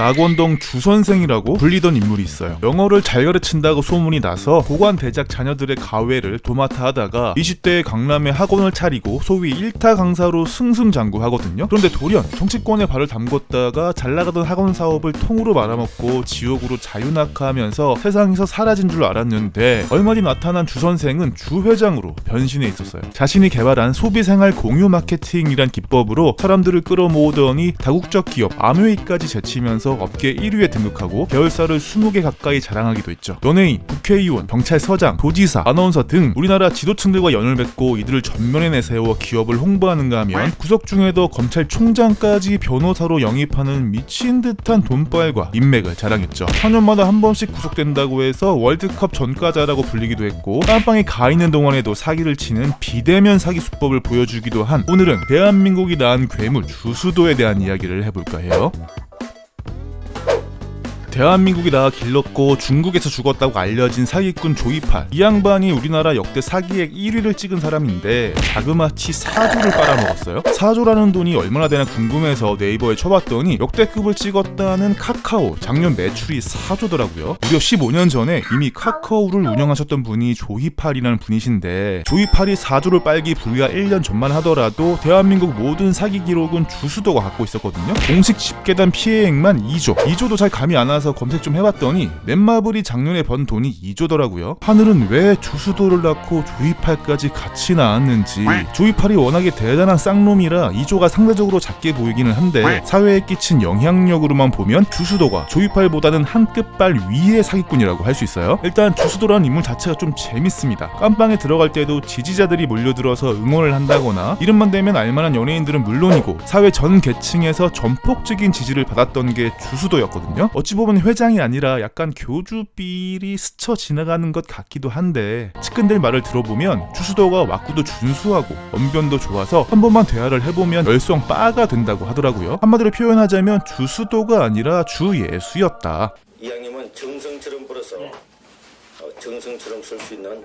낙원동 주선생이라고 불리던 인물이 있어요. 영어를 잘 가르친다고 소문이 나서 고관 대작 자녀들의 가외를 도맡아 하다가 20대에 강남에 학원을 차리고 소위 1타 강사로 승승장구하거든요. 그런데 돌연 정치권에 발을 담궜다가 잘 나가던 학원 사업을 통으로 말아먹고 지옥으로 자유낙하하면서 세상에서 사라진 줄 알았는데 얼마 뒤 나타난 주 선생은 주 회장으로 변신해 있었어요. 자신이 개발한 소비생활 공유 마케팅이란 기법으로 사람들을 끌어모으더니 다국적 기업 아메이까지 제치면서 업계 1위에 등극하고 계열사를 20개 가까이 자랑하기도 했죠. 연예인, 국회의원, 경찰서장, 도지사, 아나운서 등 우리나라 지도층들과 연을 맺고 이들을 전면에 내세워 기업을 홍보하는가 하면 구석 중에도 검찰총장까지 변호사로 영입하는 미친 듯한 돈빨과 인맥을 자랑했죠. 4년마다 한 번씩 구속된다고 해서 월드컵 전과자라고 불리기도 했고 깜빵에 가 있는 동안에도 사기를 치는 비대면 사기 수법을 보여주기도 한 오늘은 대한민국이 낳은 괴물 주수도에 대한 이야기를 해볼까 해요. 대한민국이 나와 길렀고 중국에서 죽었다고 알려진 사기꾼 조이팔. 이 양반이 우리나라 역대 사기액 1위를 찍은 사람인데 자그마치 4조를 빨아먹었어요? 4조라는 돈이 얼마나 되나 궁금해서 네이버에 쳐봤더니 역대급을 찍었다는 카카오 작년 매출이 4조더라고요. 무려 15년 전에 이미 카카오를 운영하셨던 분이 조이팔이라는 분이신데 조이팔이 4조를 빨기 불과 1년 전만 하더라도 대한민국 모든 사기 기록은 주수도가 갖고 있었거든요. 공식 집계단 피해액만 2조. 2조도 잘 감이 안 와서 검색 좀 해봤더니 넷마블이 작년에 번 돈이 2조더라고요. 하늘은 왜 주수도를 낳고 조이팔까지 같이 나왔는지 조이팔이 워낙에 대단한 쌍놈이라 2조가 상대적으로 작게 보이기는 한데 사회에 끼친 영향력으로만 보면 주수도가 조이팔보다는 한 끗발 위의 사기꾼이라고 할 수 있어요. 일단 주수도라는 인물 자체가 좀 재밌습니다. 깜빵에 들어갈 때도 지지자들이 몰려들어서 응원을 한다거나 이름만 대면 알만한 연예인들은 물론이고 사회 전 계층에서 전폭적인 지지를 받았던 게 주수도였거든요. 어찌 보면 회장이 아니라 약간 교주비리 스쳐 지나가는 것 같기도 한데 측근들 말을 들어보면 주수도가 와꾸도 준수하고 언변도 좋아서 한 번만 대화를 해보면 열성 빠가 된다고 하더라고요. 한마디로 표현하자면 주수도가 아니라 주예수였다. 이왕이면 정성처럼 벌어서 어, 정성처럼 쓸 수 있는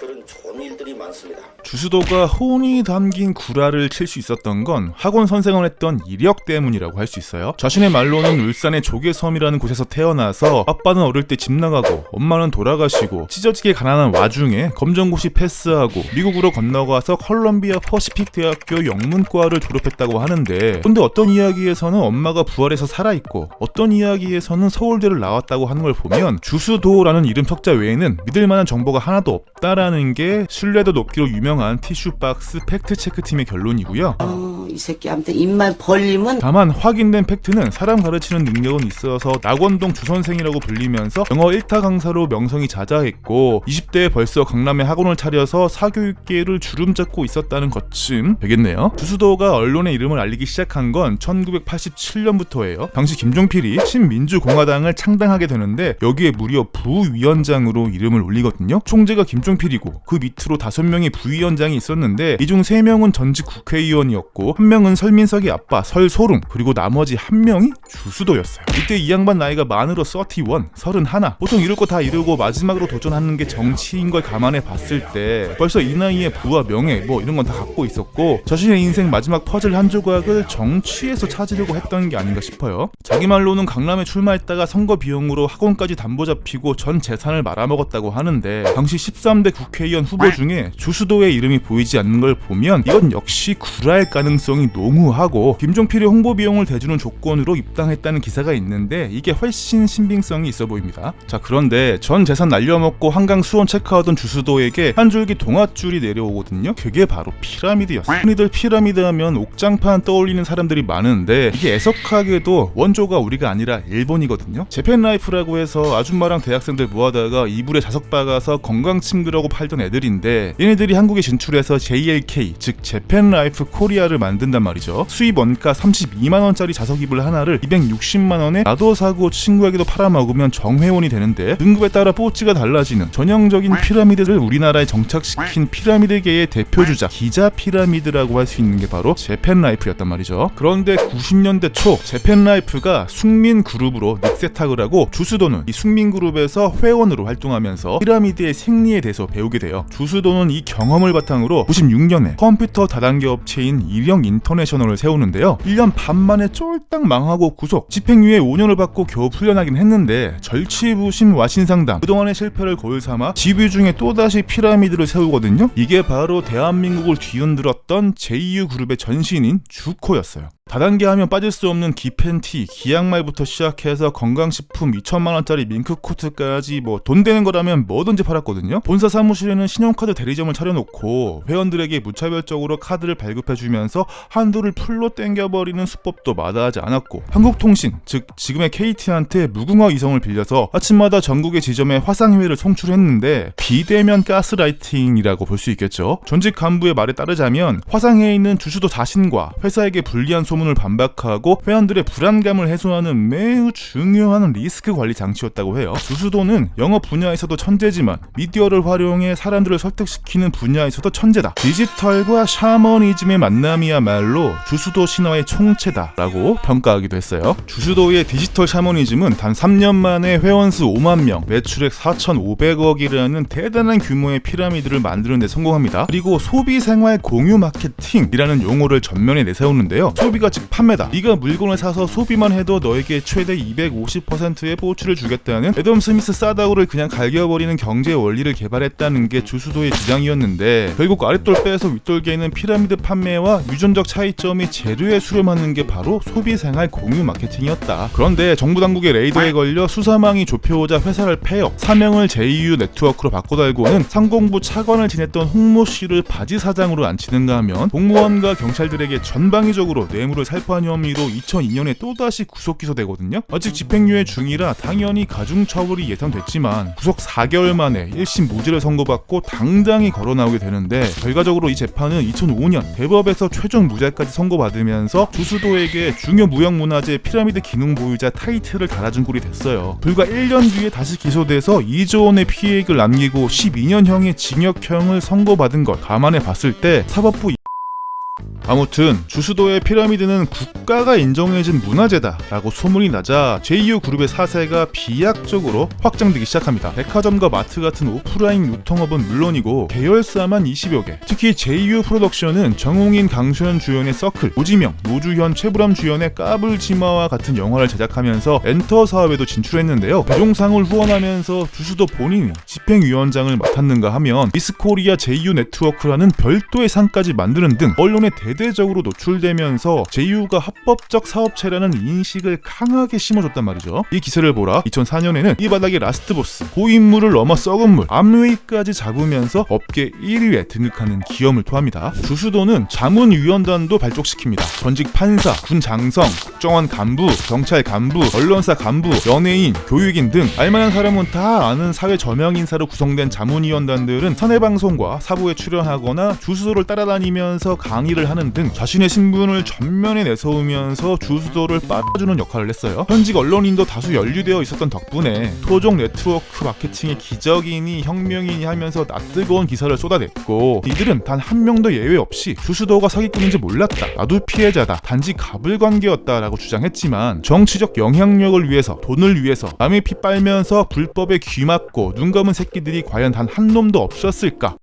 그런 좋은 일들이 많습니다. 주수도가 혼이 담긴 구라를 칠 수 있었던 건 학원 선생을 했던 이력 때문이라고 할 수 있어요. 자신의 말로는 울산의 조계섬이라는 곳에서 태어나서 아빠는 어릴 때 집 나가고 엄마는 돌아가시고 찢어지게 가난한 와중에 검정고시 패스하고 미국으로 건너가서 컬럼비아 퍼시픽 대학교 영문과를 졸업했다고 하는데 근데 어떤 이야기에서는 엄마가 부활해서 살아있고 어떤 이야기에서는 서울대를 나왔다고 하는 걸 보면 주수도라는 이름 석자 외에는 믿을 만한 정보가 하나도 없다라는 게 신뢰도 높기로 유명한 티슈박스 팩트체크 팀의 결론이고요. 어, 이 새끼한테 입만 벌리면 다만 확인된 팩트는 사람 가르치는 능력은 있어서 낙원동 주선생이라고 불리면서 영어 1타 강사로 명성이 자자했고 20대에 벌써 강남에 학원을 차려서 사교육계를 주름잡고 있었다는 것쯤 되겠네요. 주수도가 언론의 이름을 알리기 시작한 건 1987년부터예요. 당시 김종필이 신민주공화당을 창당하게 되는데 여기에 무려 부위원장으로 이름을 올리거든요. 총재가 김종필이 고 그 밑으로 다섯 명의 부위원장이 있었는데 이 중 세 명은 전직 국회의원이었고 한 명은 설민석의 아빠 설소름 그리고 나머지 한 명이 주수도였어요. 이때 이 양반 나이가 만으로 31, 31 보통 이룰 거다 이루고 마지막으로 도전하는 게 정치인 걸 감안해 봤을 때 벌써 이 나이에 부와 명예 뭐 이런 건 다 갖고 있었고 자신의 인생 마지막 퍼즐 한 조각을 정치에서 찾으려고 했던 게 아닌가 싶어요. 자기 말로는 강남에 출마했다가 선거 비용으로 학원까지 담보 잡히고 전 재산을 말아먹었다고 하는데 당시 13대 국 회의원 후보 중에 주수도의 이름이 보이지 않는 걸 보면 이건 역시 구라일 가능성이 농후하고 김종필의 홍보 비용을 대주는 조건으로 입당했다는 기사가 있는데 이게 훨씬 신빙성이 있어 보입니다. 자 그런데 전 재산 날려먹고 한강 수원 체크하던 주수도에게 한 줄기 동아줄이 내려오거든요. 그게 바로 피라미드였어요. 흔히들 피라미드 하면 옥장판 떠올리는 사람들이 많은데 이게 애석하게도 원조가 우리가 아니라 일본이거든요. 재팬 라이프라고 해서 아줌마랑 대학생들 모아다가 이불에 자석 박아서 건강 침그라고 팔던 애들인데 얘네들이 한국에 진출해서 JLK 즉 재팬 라이프 코리아를 만든단 말이죠. 수입 원가 32만 원짜리 자석 이불 하나를 260만 원에 나도 사고 친구에게도 팔아먹으면 정회원이 되는데 등급에 따라 뽀찌가 달라지는 전형적인 피라미드를 우리나라에 정착시킨 피라미드계의 대표주자 기자 피라미드라고 할 수 있는 게 바로 재팬 라이프였단 말이죠. 그런데 90년대 초 재팬 라이프가 숙민 그룹으로 닉세탁을 하고 주수도는 이 숙민 그룹에서 회원으로 활동하면서 피라미드의 생리에 대해서 배우 게 돼요. 주수도는 이 경험을 바탕으로 96년에 컴퓨터 다단계 업체인 일영 인터내셔널을 세우는데요. 1년 반 만에 쫄딱 망하고 구속, 집행유예 5년을 받고 겨우 풀려나긴 했는데 절치부심 와신상담 그동안의 실패를 거울 삼아 지휘 중에 또다시 피라미드를 세우거든요. 이게 바로 대한민국을 뒤흔들었던 JU 그룹의 전신인 주코였어요. 다단계 하면 빠질 수 없는 기팬티, 기양말부터 시작해서 건강식품 2천만 원짜리 밍크코트까지 뭐 돈 되는 거라면 뭐든지 팔았거든요. 본사 사무실에는 신용카드 대리점을 차려놓고 회원들에게 무차별적으로 카드를 발급해주면서 한도를 풀로 땡겨버리는 수법도 마다하지 않았고 한국통신, 즉 지금의 KT한테 무궁화 이성을 빌려서 아침마다 전국의 지점에 화상회의를 송출했는데 비대면 가스라이팅이라고 볼 수 있겠죠. 전직 간부의 말에 따르자면 화상회의는 주주도 자신과 회사에게 불리한 소문 을 반박하고 회원들의 불안감을 해소하는 매우 중요한 리스크 관리 장치였다고 해요. 주수도는 영업 분야에서도 천재지만 미디어를 활용해 사람들을 설득시키는 분야에서도 천재다. 디지털과 샤머니즘의 만남이야말로 주수도 신화의 총체다라고 평가하기도 했어요. 주수도의 디지털 샤머니즘은 단 3년 만에 회원 수 5만 명, 매출액 4,500억이라는 대단한 규모의 피라미드를 만드는 데 성공합니다. 그리고 소비 생활 공유 마케팅이라는 용어를 전면에 내세우는데요. 소비가 즉 판매다. 네가 물건을 사서 소비만 해도 너에게 최대 250%의 보추를 주겠다는 애덤 스미스 싸다구를 그냥 갈겨버리는 경제 원리를 개발했다는 게 주수도의 주장이었는데 결국 아랫돌 빼서 윗돌 개는 피라미드 판매와 유전적 차이점이 재료에 수렴하는 게 바로 소비 생활 공유 마케팅이었다. 그런데 정부 당국의 레이더에 걸려 수사망이 좁혀오자 회사를 폐업, 사명을 JU 네트워크로 바꿔달고는 상공부 차관을 지냈던 홍모 씨를 바지 사장으로 앉히는가 하면 공무원과 경찰들에게 전방위적으로 뇌물을 살포한 혐의로 2002년에 또다시 구속 기소되거든요. 아직 집행유예 중이라 당연히 가중 처벌이 예상됐지만 구속 4개월 만에 1심 무죄를 선고받고 당당히 걸어 나오게 되는데 결과적으로 이 재판은 2005년 대법에서 최종 무죄까지 선고받으면서 주수도에게 중요 무형 문화재 피라미드 기능 보유자 타이틀을 달아준 꼴이 됐어요. 불과 1년 뒤에 다시 기소돼서 2조 원의 피해액을 남기고 12년형의 징역형을 선고받은 것 감안해 봤을 때 사법부 아무튼 주수도의 피라미드는 국가가 인정해준 문화재다라고 소문이 나자 JU 그룹의 사세가 비약적으로 확장되기 시작합니다. 백화점과 마트 같은 오프라인 유통업은 물론이고 계열사만 20여 개. 특히 JU 프로덕션은 정홍인, 강소연 주연의 서클, 오지명, 노주현, 최불암 주연의 까불지마와 같은 영화를 제작하면서 엔터 사업에도 진출했는데요. 대종상을 후원하면서 주수도 본인이 집행위원장을 맡았는가 하면 미스코리아 JU 네트워크라는 별도의 상까지 만드는 등 언론에 대 대적으로 노출되면서 JU가 합법적 사업체라는 인식을 강하게 심어줬단 말이죠. 이 기세를 보라 2004년에는 이 바닥의 라스트 보스, 고인물을 넘어 썩은 물, 암웨이까지 잡으면서 업계 1위에 등극하는 기염을 토합니다. 주수도는 자문위원단도 발족시킵니다. 전직 판사, 군 장성, 국정원 간부, 경찰 간부, 언론사 간부, 연예인, 교육인 등 알만한 사람은 다 아는 사회 저명 인사로 구성된 자문위원단들은 사내 방송과 사부에 출연하거나 주수도를 따라다니면서 강의를 하는 등 자신의 신분을 전면에 내세우면서 주수도를 빨아주는 역할을 했어요. 현직 언론인도 다수 연루되어 있었던 덕분에 토종 네트워크 마케팅의 기적이니 혁명이니 하면서 낯뜨거운 기사를 쏟아냈고 이들은 단 한 명도 예외 없이 주수도가 사기꾼인지 몰랐다. 나도 피해자다. 단지 가불관계였다라고 주장했지만 정치적 영향력을 위해서 돈을 위해서 남의 피 빨면서 불법에 귀 막고 눈 감은 새끼들이 과연 단 한 놈도 없었을까?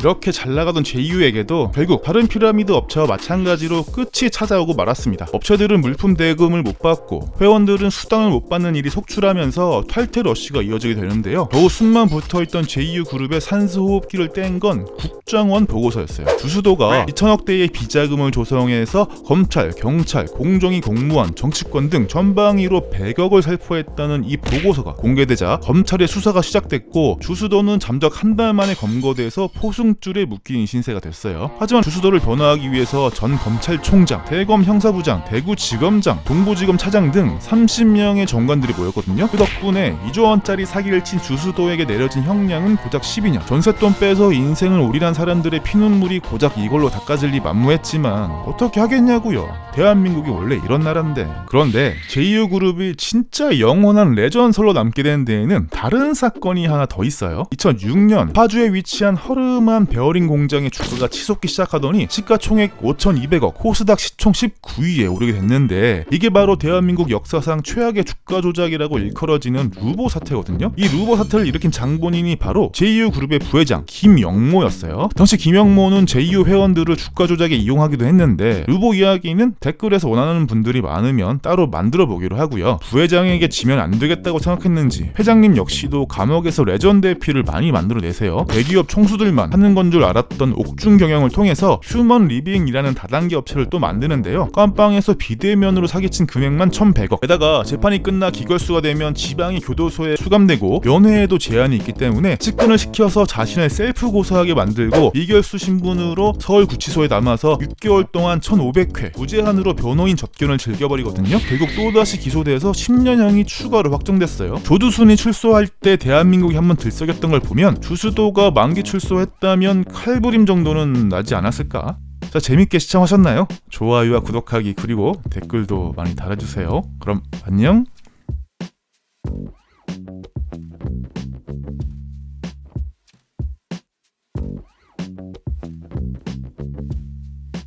이렇게 잘 나가던 JU에게도 결국 다른 피라미드 업체와 마찬가지로 끝이 찾아오고 말았습니다. 업체들은 물품 대금을 못 받고 회원들은 수당을 못 받는 일이 속출하면서 탈퇴 러쉬가 이어지게 되는데요. 겨우 숨만 붙어있던 JU 그룹의 산소호흡기를 뗀 건 국정원 보고서였어요. 주수도가 2천억 대의 비자금을 조성해서 검찰, 경찰, 공정위 공무원, 정치권 등 전방위로 100억을 살포했다는 이 보고서가 공개되자 검찰의 수사가 시작됐고 주수도는 잠적 한 달 만에 검거돼서 포 승줄에 묶인 신세가 됐어요. 하지만 주수도를 변화하기 위해서 전 검찰총장, 대검 형사부장, 대구지검장, 동부지검 차장 등 30명의 정관들이 모였거든요. 그 덕분에 2조 원짜리 사기를 친 주수도에게 내려진 형량은 고작 12년. 전세돈 빼서 인생을 올인한 사람들의 피눈물이 고작 이걸로 닦아질 리 만무했지만 어떻게 하겠냐고요. 대한민국이 원래 이런 나라인데. 그런데 JU그룹이 진짜 영원한 레전설로 남게 된 데에는 다른 사건이 하나 더 있어요. 2006년 파주에 위치한 허름한 조그만 베어링 공장의 주가가 치솟기 시작하더니 시가총액 5,200억, 코스닥 시총 19위에 오르게 됐는데 이게 바로 대한민국 역사상 최악의 주가 조작이라고 일컬어지는 루보 사태거든요. 이 루보 사태를 일으킨 장본인이 바로 JU 그룹의 부회장 김영모였어요. 당시 김영모는 JU 회원들을 주가 조작에 이용하기도 했는데 루보 이야기는 댓글에서 원하는 분들이 많으면 따로 만들어 보기로 하고요. 부회장에게 지면 안 되겠다고 생각했는지 회장님 역시도 감옥에서 레전드 에피를 많이 만들어내세요. 대기업 총수들만 하는 건 줄 알았던 옥중 경영을 통해서 휴먼 리빙이라는 다단계 업체를 또 만드는데요. 깜빵에서 비대면으로 사기친 금액만 1,100억. 게다가 재판이 끝나 기결수가 되면 지방이 교도소에 수감되고 면회에도 제한이 있기 때문에 측근을 시켜서 자신을 셀프 고소하게 만들고 이결수 신분으로 서울구치소에 남아서 6개월 동안 1,500회 무제한으로 변호인 접견을 즐겨버리거든요. 결국 또다시 기소돼서 10년형이 추가로 확정됐어요. 조두순이 출소할 때 대한민국이 한번 들썩였던 걸 보면 주수도가 만기 출소했다 면 칼부림 정도는 나지 않았을까? 자 재밌게 시청하셨나요? 좋아요와 구독하기 그리고 댓글도 많이 달아주세요. 그럼 안녕.